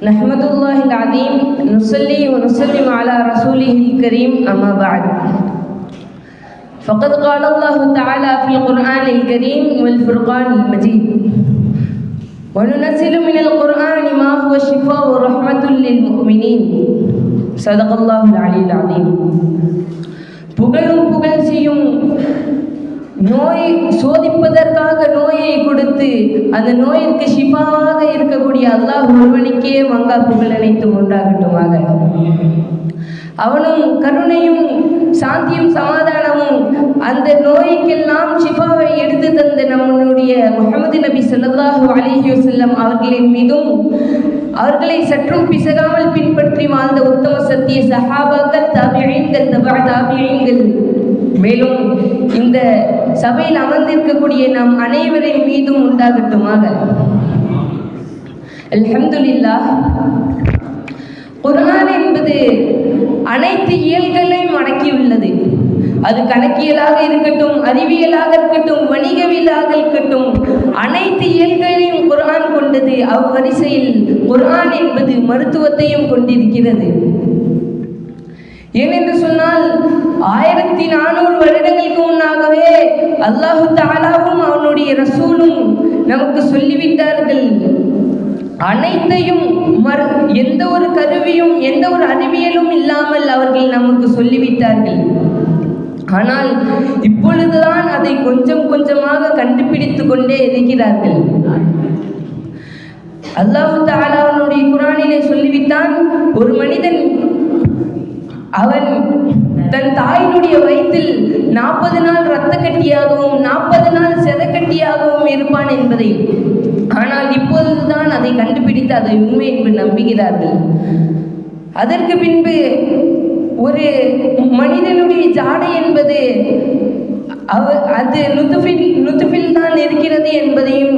الله العظيم نصلي ونسلم على رسوله الكريم أما بعد فقد قال الله تعالى في القرآن الكريم والفرقان المجيد وننزل من القرآن ما هو شفاء ورحمة للمؤمنين صدق الله العلي العظيم புகழும் புகழ்ச்சியும் நோய் சோதிப்பதற்காக நோயை கொடுத்து அந்த நோயிற்கு ஷிஃபாவாக இருக்கக்கூடிய அல்லாஹ் ஒருவனுக்கே மங்கா புகழ் அனைத்து உண்டாகட்டுமாக. அவனும் கருணையும் சாந்தியும் சமாதானமும் அந்த நோய்க்கெல்லாம் சிபாவை எடுத்து தந்த நம்மளுடைய முகமது நபி சொல்லாஹு அலிஹி வஸல்லம் அவர்களின் மீதும் அவர்களை சற்றும் பிசகாமல் பின்பற்றி வாழ்ந்த உத்தம சத்திய சஹாபாக்கள் தாபியங்கள் தபா தாபியங்கள் மேலும் இந்த சபையில் அமர்ந்திருக்கக்கூடிய நம் அனைவரின் மீதும் உண்டாகட்டுமாக. அல்ஹம்துலில்லாஹ். குரான் என்பது அனைத்து இயல்களையும் அடக்கியுள்ளது. அது கணக்கியலாக இருக்கட்டும் அறிவியலாக இருக்கட்டும் வணிகவியலாக இருக்கட்டும் அனைத்து இயல்களையும் குரான் கொண்டது அவ்வரிசையில் குரான் என்பது மருத்துவத்தையும் கொண்டிருக்கிறது. ஏனென்று சொன்னால் ஆயிரத்தி நானூறு வருடங்களுக்கு முன்னாகவே அல்லாஹு தாலாவும் அவனுடைய ரசூலும் நமக்கு சொல்லிவிட்டார்கள். அனைத்தையும் மறு எந்த ஒரு கருவியும் எந்த ஒரு அறிவியலும் இல்லாமல் அவர்கள் நமக்கு சொல்லிவிட்டார்கள். ஆனால் இப்பொழுதுதான் அதை கொஞ்சம் கொஞ்சமாக கண்டுபிடித்து கொண்டே இருக்கிறார்கள். அல்லாஹு தாலாவனுடைய குரானிலே சொல்லிவிட்டான் ஒரு மனிதன் அவன் தன் தாயினுடைய வயிற்றில் நாற்பது நாள் இரத்த கட்டியாகவும் நாற்பது நாள் செதக்கட்டியாகவும் இருப்பான் என்பதை. ஆனால் இப்போதுதான் அதை கண்டுபிடித்து அதை உண்மை என்று நம்புகிறார்கள். அதற்கு பின்பு ஒரு மனிதனுடைய ஜாடை என்பது அவ அது நுத்துஃபில் நுத்துஃபில் தான் இருக்கிறது என்பதையும்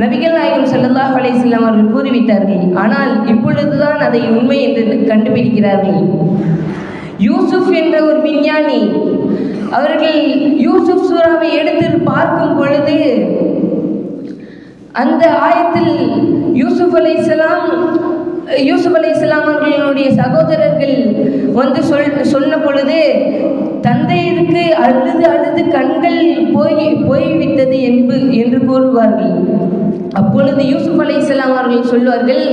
நபிகள் நாயகம் செல்லல்லா அலைஹி அவர்கள் கூறிவிட்டார்கள். ஆனால் இப்பொழுதுதான் அதை உண்மை என்று கண்டுபிடிக்கிறார்கள். யூசுப் என்ற ஒரு விஞ்ஞானி அவர்கள் யூசுப் சூறாவை எடுத்து பார்க்கும் பொழுது அந்த ஆயத்தில் யூசுப் அலைஹிஸ்ஸலாம் யூசுப் அலைஹிஸ்ஸலாம் அவர்களுடைய சகோதரர்கள் வந்து சொல் சொன்ன பொழுது தந்தையிற்கு அழுது அழுது கண்கள் போய் போய்விட்டது என்பு என்று கூறுவார்கள். அப்பொழுது யூசுப் அலைஹிஸ்ஸலாம் அவர்கள் சொல்வார்கள்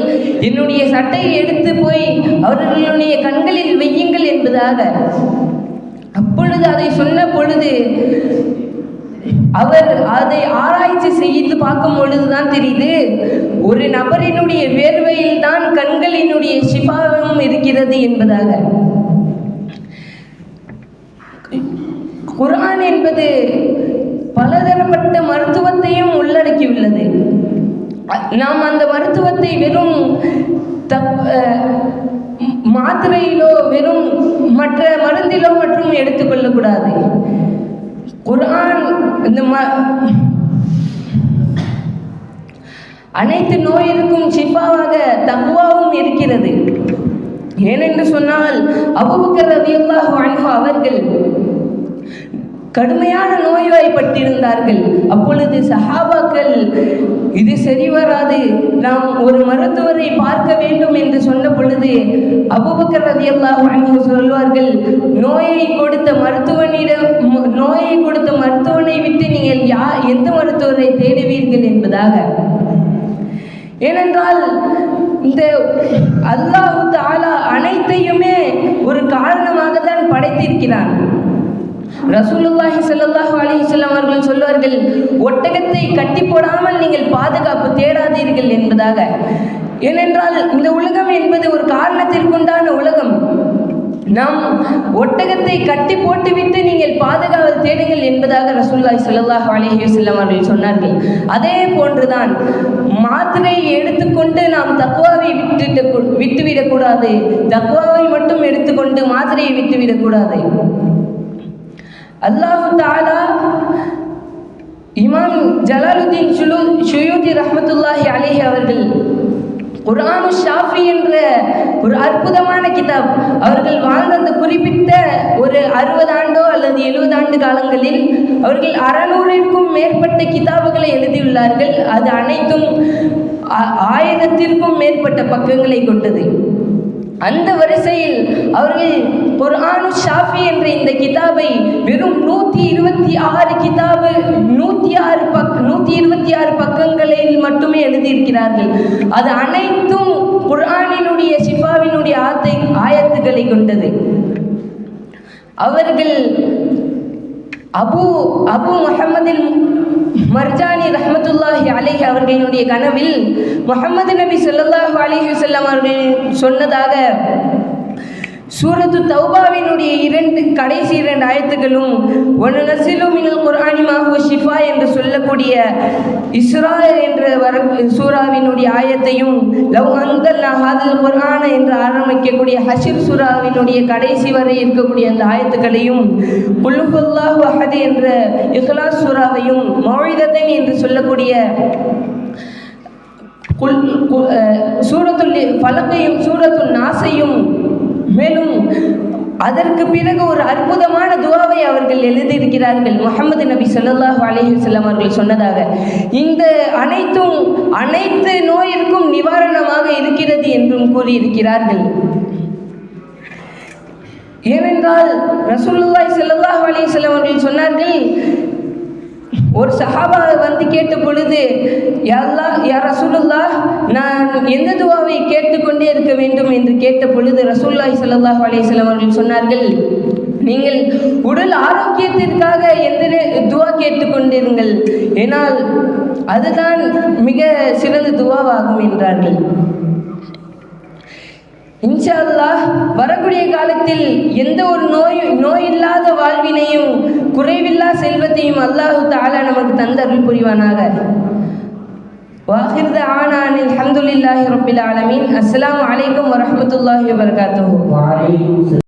என்னுடைய சட்டையை எடுத்து போய் அவர்களுடைய கண்களில் வையுங்கள் என்பதாக. அப்பொழுது அதை சொன்ன பொழுது அவர் அதை ஆராய்ச்சி செய்து பார்க்கும் பொழுதுதான் தெரியுது ஒரு நபரினுடைய வேர்வையில் தான் கண்களினுடைய சிபாவும் இருக்கிறது என்பதாக. குரான் என்பது பலதரப்பட்ட மருத்துவத்தையும் உள்ளடக்கியுள்ளது. நாம் அந்த மருத்துவத்தை வெறும் தப் மாத்திரையிலோ வெறும் மற்ற மருந்திலோ மற்றும் எடுத்துக்கொள்ளக்கூடாது. குரான் இந்த ம அனைத்து நோயிற்கும் சிப்பாவாக தகுவாவும் இருக்கிறது. ஏனென்று சொன்னால் அபூபக்கர் ரலியல்லாஹு அன்ஹு அவர்கள் கடுமையான நோய்வாய்ப்பட்டிருந்தார்கள். அப்பொழுது சஹாபாக்கள் இது சரி வராது. நாம் ஒரு மருத்துவரை பார்க்க வேண்டும் என்று சொன்ன பொழுது அபுபக்கர் ரலியல்லாஹு சொல்வார்கள் நோயை கொடுத்த மருத்துவனிடம் நோயை கொடுத்த மருத்துவனை விட்டு நீங்கள் யா எந்த மருத்துவரை தேடுவீர்கள் என்பதாக. ஏனென்றால் இந்த அல்லாஹு தாலா அனைத்தையுமே ஒரு காரணமாக தான் படைத்திருக்கிறான். ரசூலுல்லாஹி ஸல்லல்லாஹு அலைஹி அவர்கள் சொல்வார்கள் ஒட்டகத்தை கட்டி போடாமல் நீங்கள் பாதுகாப்பு தேடாதீர்கள் என்பதாக. ஏனென்றால் இந்த உலகம் என்பது ஒரு காரணத்திற்குண்டான உலகம். நாம் ஒட்டகத்தை கட்டி போட்டுவிட்டு நீங்கள் பாதுகாவல் தேடுங்கள் என்பதாக ரசூல்லாய் ஸல்லல்லாஹு அலிஹி செல்லம் அவர்கள் சொன்னார்கள். அதே போன்றுதான் மாத்திரையை எடுத்துக்கொண்டு நாம் தக்குவாவை விட்டுட்டு விட்டுவிடக்கூடாது. தக்குவாவை மட்டும் எடுத்துக்கொண்டு மாத்திரையை விட்டுவிடக்கூடாது. அல்லாஹு தாலா இமாம் ஜலாலுதீன் சுலு சுயூதி ரஹமத்துல்லாஹி அலிஹி அவர்கள் குர்ஆனு ஷாஃபி என்ற ஒரு அற்புதமான கிதாப். அவர்கள் வாழ்ந்த அந்த குறிப்பிட்ட ஒரு அறுபது ஆண்டோ அல்லது எழுபது ஆண்டு காலங்களில் அவர்கள் அறநூறிற்கும் மேற்பட்ட கிதாபுகளை எழுதியுள்ளார்கள். அது அனைத்தும் ஆ- ஆயிரத்திற்கும் மேற்பட்ட பக்கங்களை கொண்டது. அந்த வரிசையில் அவர்கள் குர்ஆனு ஷாஃபி என்ற இந்த கிதாபை வெறும் நூற்றி இருபத்தி ஆறு கிதாபு நூற்றி ஆறு பக் நூற்றி இருபத்தி ஆறு பக்கங்களில் மட்டுமே எழுதியிருக்கிறார்கள். அது அனைத்தும் குர்ஆனினுடைய ஷிஃபாவினுடைய ஆத்தை ஆயத்துக்களை கொண்டது. அவர்கள் அபு அபு முகமதில் மர்ஜானி ரஹமத்துல்லாஹி அலைஹி அவர்களினுடைய கனவில் முகமது நபி ஸல்லல்லாஹு அலிஹி வஸல்லம் அவர்கள் சொன்னதாக சூரத்து தௌபாவினுடைய இரண்டு கடைசி இரண்டு ஆயத்துகளும் ஒன்று நசிலு மினல் குர்ஆனி ஷிஃபா என்று சொல்லக்கூடிய இஸ்ரா என்ற வர சூறாவினுடைய ஆயத்தையும் லவ் அந்தல் நஹாதல் குர்ஆன என்று ஆரம்பிக்கக்கூடிய ஹஷிர் சூறாவினுடைய கடைசி வரை இருக்கக்கூடிய அந்த ஆயத்துக்களையும் குல்ஹுல்லாஹு அஹது என்ற இஹ்லாஸ் சூறாவையும் மௌழிதத்தை என்று சொல்லக்கூடிய குல் கு- அஹ் சூரத்துல் சூரத்துல் நாசையும் மேலும் அதற்கு பிறகு ஒரு அற்புதமான துவாவை அவர்கள் எழுதியிருக்கிறார்கள். முகமது நபி சொல்லாஹு அலஹி வஸல்லம் அவர்கள் சொன்னதாக. இந்த அனைத்தும் அனைத்து நோயிற்கும் நிவாரணமாக இருக்கிறது என்றும் கூறியிருக்கிறார்கள். ஏனென்றால் ரசூலுல்லாய் ஸல்லல்லாஹு அலைஹி வஸல்லம் அவர்கள் சொன்னார்கள் ஒரு சஹாபா வந்து கேட்ட பொழுது யாரா யார் ரசூலுல்லா நான் எந்த துவாவை கேட்டுக்கொண்டே இருக்க வேண்டும்? என்று கேட்ட பொழுது ரசூல்லாய் ஸல்லல்லாஹு அலைஹி வஸல்லம் அவர்கள் சொன்னார்கள் நீங்கள் உடல் ஆரோக்கியத்திற்காக எந்த நே- துவா கேட்டுக்கொண்டிருங்கள் ஏனால் அதுதான் மிக சிறந்த துவாவாகும் என்றார்கள். இன்ஷால்லா வரக்கூடிய காலத்தில் எந்த ஒரு நோய் நோய் இல்லாத வாழ்வினையும் குறைவில்லா செல்வத்தையும் அல்லாஹு தாலா நமக்கு தந்தருள் புரிவானாக. வாஹிர்த ஆனான் அலமதுல்லாஹி ரபில் ஆலமின். அஸ்லாம் வலைக்கம் வரமத்துல்லாஹி வபர்காத்து